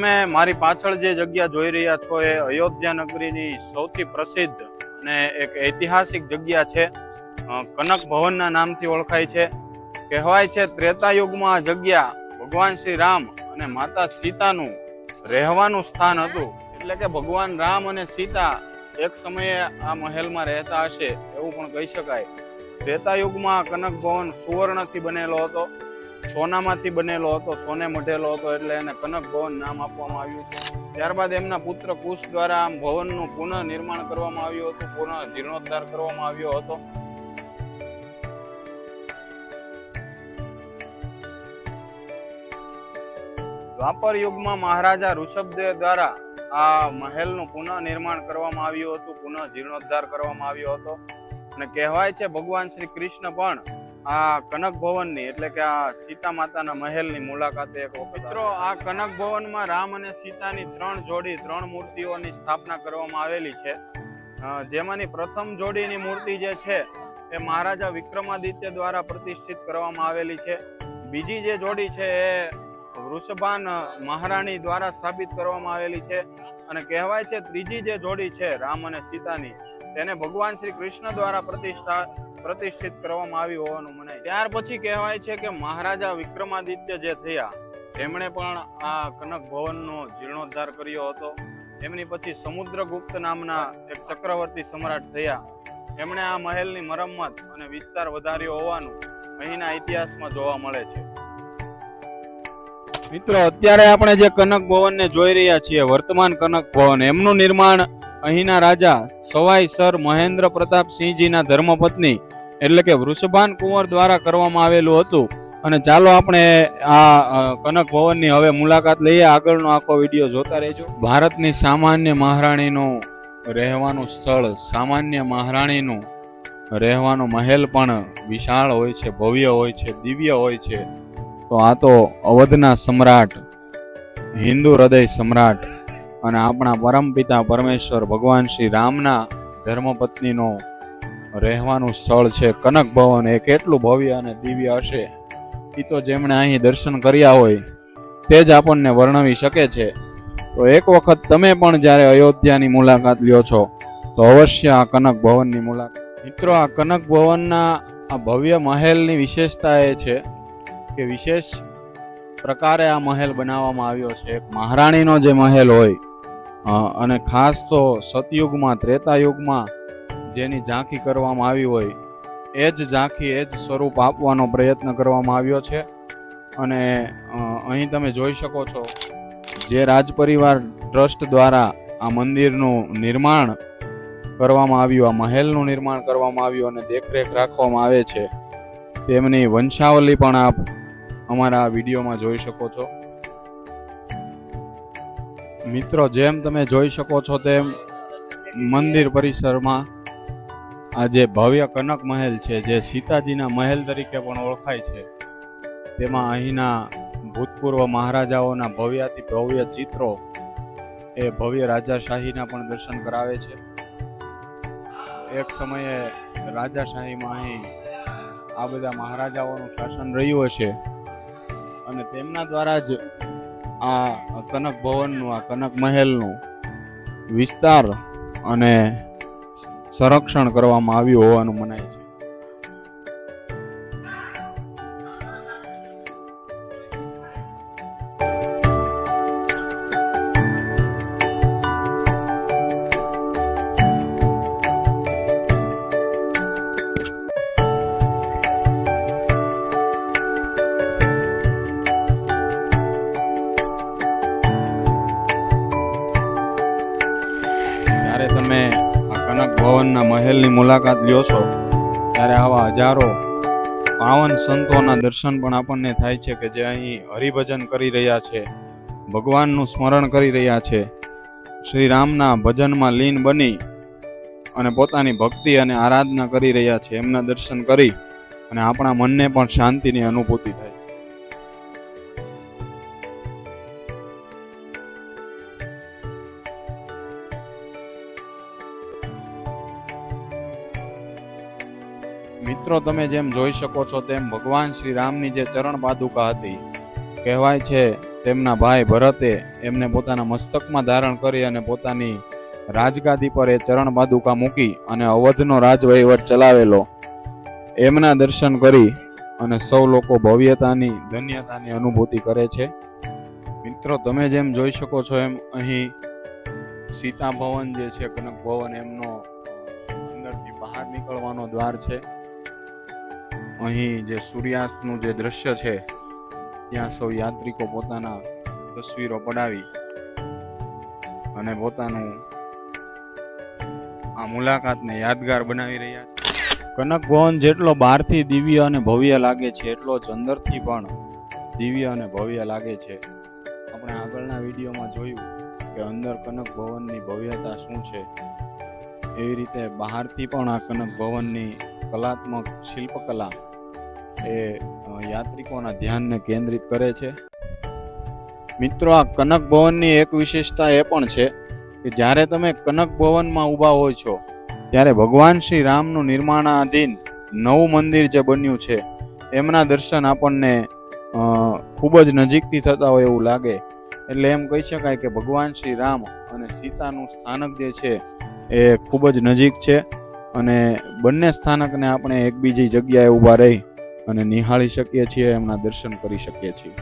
તમે મારી પાછળ જે જગ્યા જોઈ રહ્યા છો એ અયોધ્યા નગરીની સૌથી પ્રસિદ્ધ અને એક ઐતિહાસિક જગ્યા છે. કનક ભવનના નામથી ઓળખાય છે. કહેવાય છે ત્રેતા યુગમાં આ જગ્યા ભગવાન શ્રી રામ અને માતા સીતાનું રહેવાનું સ્થાન હતું. એટલે કે ભગવાન રામ અને સીતા એક સમયે આ મહેલમાં રહેતા હશે એવું પણ કહી શકાય. ત્રેતા યુગમાં કનક ભવન સુવર્ણથી બનેલો હતો. સોનામાંથી બનેલો હતો, સોને મઢેલો હતો એટલે એને કનક ભવન નામ આપવામાં આવ્યું છે. ત્યારબાદ એમના પુત્ર કુશ દ્વારા આમ ભવનનું પુનઃ કરવામાં આવ્યું હતું પુનઃ જીર્ણોદ્ધાર કરવામાં આવ્યો હતો. દ્વાપર યુગમાં મહારાજા ઋષભદેવ દ્વારા આ મહેલનું પુનઃ નિર્માણ કરવામાં આવ્યું હતું પુનઃ જીર્ણોદ્ધાર કરવામાં આવ્યો હતો. અને કહેવાય છે ભગવાન શ્રી કૃષ્ણ પણ આ કનક ભવનની, એટલે કે આ સીતા માતાના મહેલની મુલાકાતે એક વખત મિત્રો, આ કનક ભવનમાં રામ અને સીતાની ત્રણ જોડી, ત્રણ મૂર્તિઓની સ્થાપના કરવામાં આવેલી છે. જેમાંની પ્રથમ જોડીની મૂર્તિ જે છે, એ મહારાજા વિક્રમાદિત્ય દ્વારા પ્રતિષ્ઠિત કરવામાં આવેલી છે. બીજી જે જોડી છે, એ વૃષભાન મહારાણી દ્વારા સ્થાપિત કરવામાં આવેલી છે. અને કહેવાય છે, ત્રીજી જે જોડી છે, રામ અને સીતાની, તેને ભગવાન શ્રી કૃષ્ણ દ્વારા પ્રતિષ્ઠા પ્રતિષ્ઠિત કરવામાં આવી હોવાનું મનાય. ત્યાર પછી કહેવાય છે કે મહારાજા વિક્રમાદિત્ય જે થયા, તેમણે પણ આ કનક ભવનનો જીર્ણોદ્ધાર કર્યો હતો. એમની પછી સમુદ્રગુપ્ત નામના એક ચક્રવર્તી સમ્રાટ થયા. એમણે આ મહેલની મરમ્મત અને વિસ્તાર વધાર્યો હોવાનું અહીંના ઇતિહાસમાં જોવા મળે છે. મિત્રો, અત્યારે આપણે જે કનક ભવનને જોઈ રહ્યા છીએ, વર્તમાન કનક ભવન, એમનું નિર્માણ અહીંના રાજા સવાઈ સર મહેન્દ્ર પ્રતાપ સિંહજીના ધર્મપત્ની, એટલે કે વૃષભાન કુંવર દ્વારા કરવામાં આવેલું હતું. અને ચાલો આપણે આ કનક ભવનની હવે મુલાકાત લઈએ. આગળનો આખો વીડિયો જોતા રહેજો. ભારતની સામાન્ય મહારાણીનું રહેવાનું સ્થળ, સામાન્ય મહારાણીનું રહેવાનો મહેલ પણ વિશાળ હોય છે, ભવ્ય હોય છે, દિવ્ય હોય છે. તો આ તો અવધના સમ્રાટ, હિન્દુ હૃદય સમ્રાટ અને આપણા પરમપિતા પરમેશ્વર ભગવાન શ્રી રામના ધર્મપત્નીનો રહેવાનું સ્થળ છે કનક ભવન. એ કેટલું ભવ્ય અને દિવ્ય હશે. એ તો જેમણે અહીં દર્શન કર્યા હોય, તે જ આપણને વર્ણવી શકે છે. તો એક વખત તમે પણ જ્યારે અયોધ્યાની મુલાકાત લ્યો છો, તો અવશ્ય આ કનક ભવનની મુલાકાત. મિત્રો, આ કનક ભવનના આ ભવ્ય મહેલની વિશેષતા એ છે કે વિશેષ પ્રકારે આ મહેલ બનાવવામાં આવ્યો છે. એક મહારાણીનો જે મહેલ હોય અને ખાસ તો સતયુગમાં ત્રેતા યુગમાં જેની ઝાંખી કરવામાં આવી હોય, એ જ ઝાંખી, એ જ સ્વરૂપ આપવાનો પ્રયત્ન કરવામાં આવ્યો છે. અને અહીં તમે જોઈ શકો છો જે રાજપરિવાર ટ્રસ્ટ દ્વારા આ મંદિરનું નિર્માણ કરવામાં આવ્યું, આ મહેલનું નિર્માણ કરવામાં આવ્યું અને દેખરેખ રાખવામાં આવે છે. તેમની વંશાવલી પણ આપ અમારા વિડીયોમાં જોઈ શકો છો. મિત્રો, જેમ તમે જોઈ શકો છો તેમ મંદિર પરિસરમાં આ જે ભવ્ય કનક મહેલ છે, જે સીતાજીના મહેલ તરીકે પણ ઓળખાય છે, તેમાં અહીંના ભૂતપૂર્વ મહારાજાઓના ભવ્યાથી ભવ્ય ચિત્રો એ ભવ્ય રાજાશાહીના પણ દર્શન કરાવે છે. એક સમયે રાજાશાહીમાં અહીં આ બધા મહારાજાઓનું શાસન રહ્યું હશે અને તેમના દ્વારા જ આ કનક ભવનનું આ કનક મહેલનું વિસ્તાર અને સંરક્ષણ કરવામાં આવ્યું હોવાનું મનાય છે. ભવનના મહેલની મુલાકાત લ્યો છો, ત્યારે આવા હજારો પાવન સંતોના દર્શન પણ આપણને થાય છે કે જે અહીં હરિભજન કરી રહ્યા છે, ભગવાનનું સ્મરણ કરી રહ્યા છે. શ્રી રામના ભજનમાં લીન બની અને પોતાની ભક્તિ અને આરાધના કરી રહ્યા છે, એમના દર્શન કરી અને આપણા મનને પણ શાંતિની અનુભૂતિ થાય મિત્રો, તમે જેમ જોઈ શકો છો તેમ ભગવાન શ્રી રામની જે ચરણ પાદુકા હતી, કહેવાય છે તેમના ભાઈ ભરતે એમને પોતાના મસ્તકમાં ધારણ કરી અને પોતાની રાજગાદી પર એ ચરણ પાદુકા મૂકી અને અવધનો રાજવહીવટ ચલાવેલો. એમના દર્શન કરી અને સૌ લોકો ભવ્યતાની, ધન્યતાની અનુભૂતિ કરે છે. મિત્રો, તમે જેમ જોઈ શકો છો એમ અહીં સીતા ભવન જે છે કનક ભવન એમનો અંદરથી બહાર નીકળવાનો દ્વાર છે. અહીં જે સૂર્યાસ્તનું જે દ્રશ્ય છે, ત્યાં સૌ યાત્રિકો પોતાના તસવીરો પડાવી અને પોતાનું આ મુલાકાતને યાદગાર બનાવી રહ્યા છે. કનક ભવન જેટલો બહારથી દિવ્ય અને ભવ્ય લાગે છે, એટલો જ અંદરથી પણ દિવ્ય અને ભવ્ય લાગે છે. આપણે આગળના વિડીયોમાં જોયું કે અંદર કનક ભવનની ભવ્યતા શું છે. એવી રીતે બહારથી પણ આ કનક ભવનની કલાત્મક શિલ્પકલા એ યાત્રિકોના ધ્યાનને કેન્દ્રિત કરે છે. મિત્રો, આ કનક ભવનની એક વિશેષતા એ પણ છે કે જ્યારે તમે કનક ભવનમાં ઊભા હોય છો, ત્યારે ભગવાન શ્રી રામનું નિર્માણાધીન નવું મંદિર જે બન્યું છે, એમના દર્શન આપણને ખૂબ જ નજીકથી થતા હોય એવું લાગે. એટલે એમ કહી શકાય કે ભગવાન શ્રી રામ અને સીતાનું સ્થાનક જે છે, એ ખૂબ જ નજીક છે અને બંને સ્થાનકને આપણે એકબીજી જગ્યાએ ઊભા રહી અને નિહાળી શકીએ છીએ એમના દર્શન કરી શકીએ છીએ.